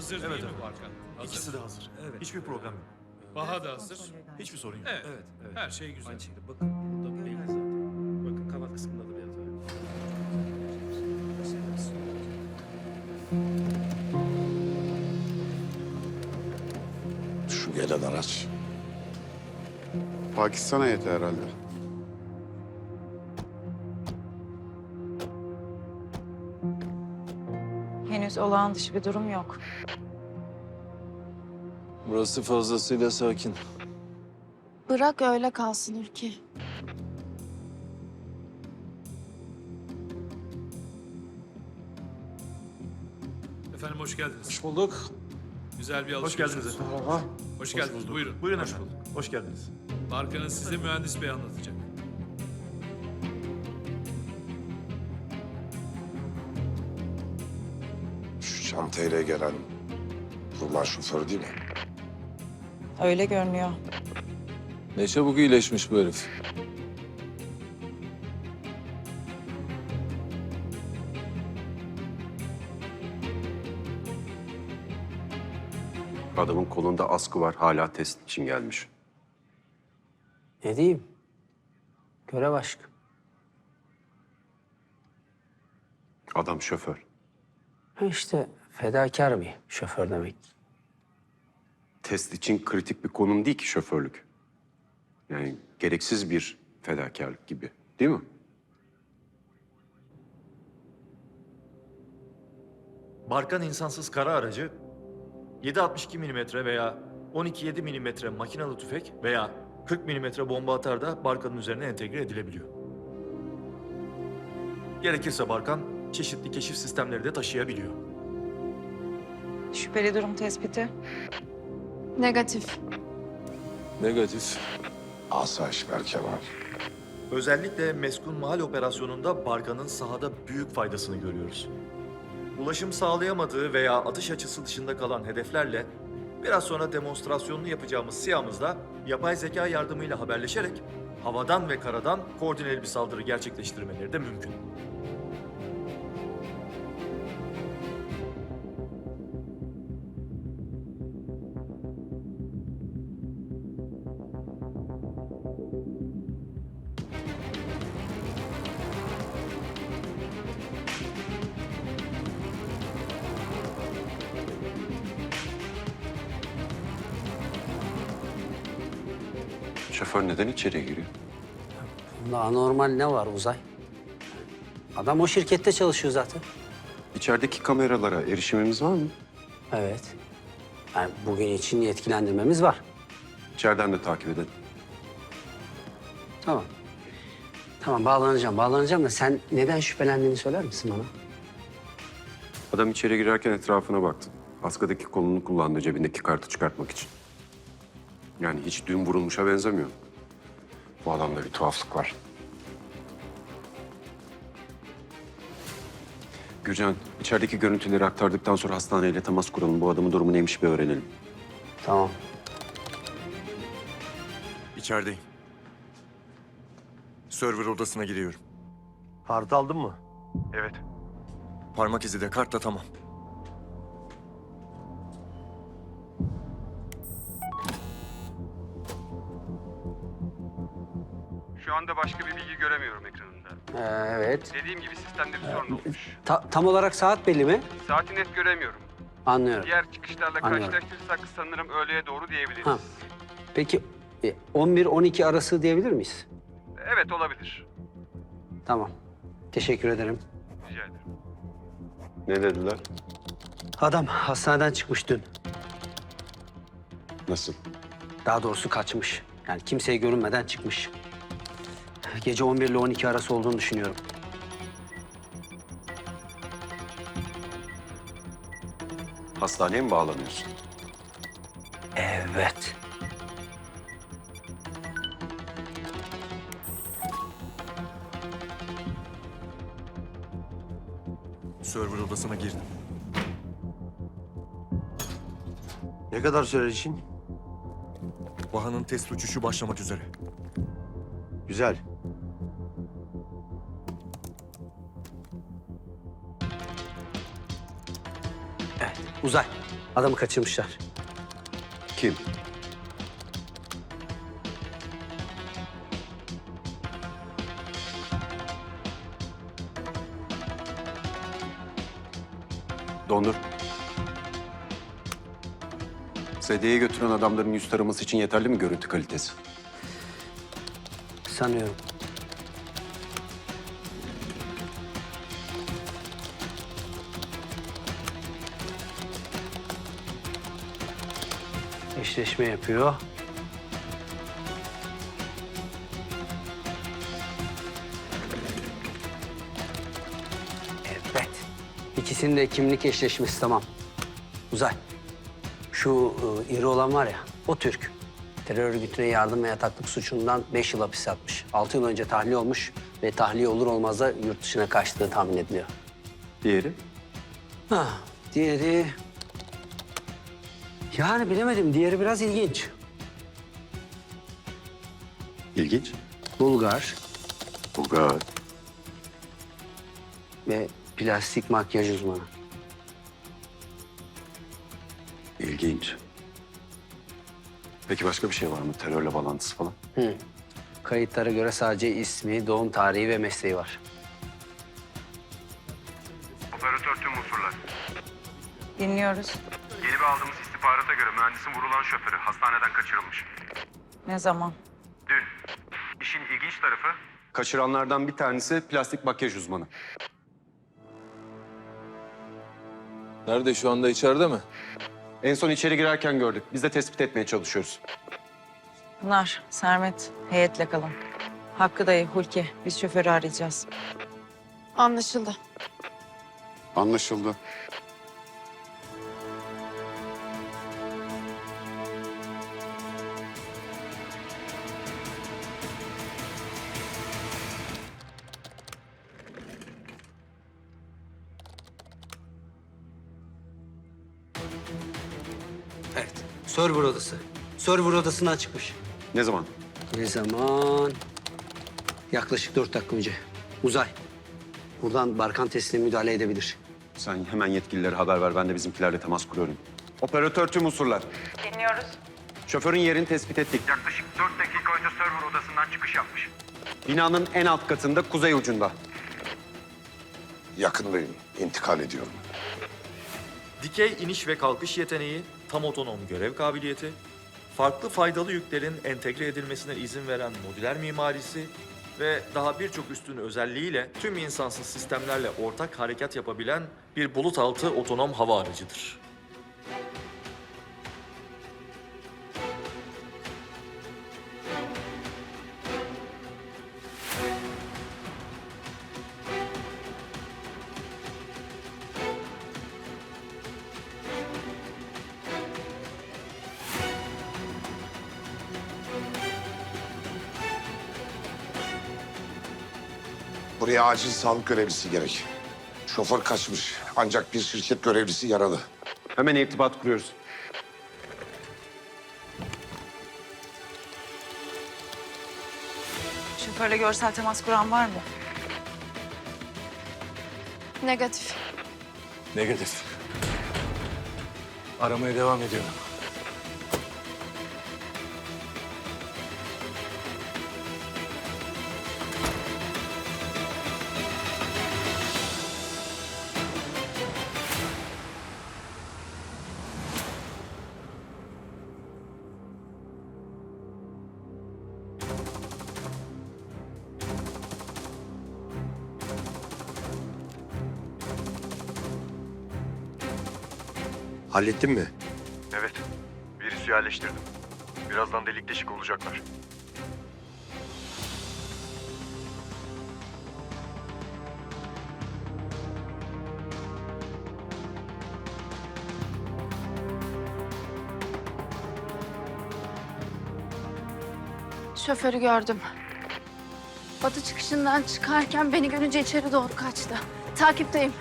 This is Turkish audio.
Hazır Evet, değil mi evet. Barkan? Hazır. İkisi de hazır. Evet. Hiçbir problem yok. Baha da hazır. Hiçbir sorun yok. Evet. Evet, evet. Her şey güzel. Aynı şekilde bakın burada belli zaten. Bakın kanat kısmında da beyaz var. Şu gelen araç. Pakistan'a yeter herhalde. Henüz olağan dışı bir durum yok. Burası fazlasıyla sakin. Bırak öyle kalsın Ülke. Efendim hoş geldiniz. Hoş bulduk. Güzel bir Hoş alışveriş geldiniz olsun. efendim. Hoş geldiniz. Buyurun. Buyurun efendim. Hoş geldiniz. Barkan'ın size mühendis bey anlatacak. Şu çantayla gelen Ruman şoförü değil mi? Öyle görünüyor. Ne çabuk iyileşmiş bu herif. Adamın kolunda askı var. Hala test için gelmiş. Ne diyeyim? Görev aşkı. Adam şoför. Ha işte fedakar bir şoför demek. Test için kritik bir konum değil ki şoförlük. Yani gereksiz bir fedakarlık gibi. Değil mi? Barkan insansız kara aracı 7.62 mm veya 12.7 mm makinalı tüfek veya 40 mm bomba atar da Barkan'ın üzerine entegre edilebiliyor. Gerekirse Barkan çeşitli keşif sistemleri de taşıyabiliyor. Şüpheli durum tespiti. Negatif. Negatif. Asayiş Berkemal. Özellikle Meskun Mahal operasyonunda Barkan'ın sahada büyük faydasını görüyoruz. Ulaşım sağlayamadığı veya atış açısı dışında kalan hedeflerle biraz sonra demonstrasyonunu yapacağımız SİHA'mızla yapay zeka yardımıyla haberleşerek havadan ve karadan koordineli bir saldırı gerçekleştirmeleri de mümkün. Şoför neden içeriye giriyor? Bunda anormal ne var Uzay? Adam o şirkette çalışıyor zaten. İçerideki kameralara erişimimiz var mı? Evet. Yani bugün için yetkilendirmemiz var. İçeriden de takip edelim. Tamam. Tamam bağlanacağım, bağlanacağım da sen neden şüphelendiğini söyler misin bana? Adam içeri girerken etrafına baktı. Askıdaki kolunu kullandı cebindeki kartı çıkartmak için. Yani hiç dün vurulmuşa benzemiyor. Bu adamda bir tuhaflık var. Gürcan, içerideki görüntüleri aktardıktan sonra hastaneyle temas kuralım. Bu adamın durumu neymiş bir öğrenelim. Tamam. İçerideyim. Server odasına giriyorum. Kartı aldın mı? Evet. Parmak izi de kart da tamam. Anda başka bir bilgi göremiyorum ekranında. Ee, evet. Dediğim gibi sistemde bir sorun olmuş. Ta- tam olarak saat belli mi? Saati net göremiyorum. Anlıyorum. Diğer çıkışlarla Anlıyorum. karşılaştırırsak sanırım öğleye doğru diyebiliriz. Ha. Peki e, 11-12 arası diyebilir miyiz? Evet olabilir. Tamam. Teşekkür ederim. Rica ederim. Ne dediler? Adam hastaneden çıkmış dün. Nasıl? Daha doğrusu kaçmış. Yani kimseye görünmeden çıkmış. Gece 11 ile 12 arası olduğunu düşünüyorum. Hastaneye mi bağlanıyorsun? Evet. Server odasına girdim. Ne kadar sürer için? Vaha'nın test uçuşu başlamak üzere. Güzel. Uzay. Adamı kaçırmışlar. Kim? Dondur. Sedyeye götüren adamların yüz taraması için yeterli mi görüntü kalitesi? Sanıyorum. Eşleşme yapıyor. Evet. İkisinin de kimlik eşleşmesi tamam. Uzay. Şu e, iri olan var ya, o Türk. Terör örgütüne yardım ve yataklık suçundan beş yıl hapis yatmış. Altı yıl önce tahliye olmuş ve tahliye olur olmaz da yurt dışına kaçtığı tahmin ediliyor. Diğeri? Ha, diğeri... Yani bilemedim, diğeri biraz ilginç. İlginç. Bulgar Bulgar. ve plastik makyaj uzmanı. İlginç. Peki başka bir şey var mı? Terörle bağlantısı falan? Hı. Kayıtlara göre sadece ismi, doğum tarihi ve mesleği var. Operatör tüm unsurlar. Dinliyoruz. Yeni bir aldığımız istihbarata göre mühendisin vurulan şoförü hastaneden kaçırılmış. Ne zaman? Dün. İşin ilginç tarafı Kaçıranlardan bir tanesi plastik makyaj uzmanı. Nerede şu anda içeride mi? En son içeri girerken gördük. Biz de tespit etmeye çalışıyoruz. Pınar, Sermet, heyetle kalın. Hakkı dayı, Hulki. Biz şoförü arayacağız. Anlaşıldı. Anlaşıldı. Server odası. Server odasından çıkmış. Ne zaman? Ne zaman? Yaklaşık dört dakika önce. Uzay. Buradan Barkan testine müdahale edebilir. Sen hemen yetkililere haber ver. Ben de bizimkilerle temas kuruyorum. Operatör tüm unsurlar. Dinliyoruz. Şoförün yerini tespit ettik. yaklaşık 4 dakika önce server odasından çıkış yapmış. Binanın en alt katında kuzey ucunda. Yakındayım. İntikal ediyorum. Dikey iniş ve kalkış yeteneği, tam otonom görev kabiliyeti, farklı faydalı yüklerin entegre edilmesine izin veren modüler mimarisi ve daha birçok üstün özelliğiyle tüm insansız sistemlerle ortak harekat yapabilen bir bulut altı otonom hava aracıdır. Buraya acil sağlık görevlisi gerek. Şoför kaçmış. Ancak bir şirket görevlisi yaralı. Hemen irtibat kuruyoruz. Şoförle görsel temas kuran var mı? Negatif. Negatif. Aramaya devam ediyorum. Hallettin mi? Evet. Virüsü yerleştirdim. Birazdan delik deşik olacaklar. Şoförü gördüm. Batı çıkışından çıkarken beni görünce içeri doğru kaçtı. Takipteyim.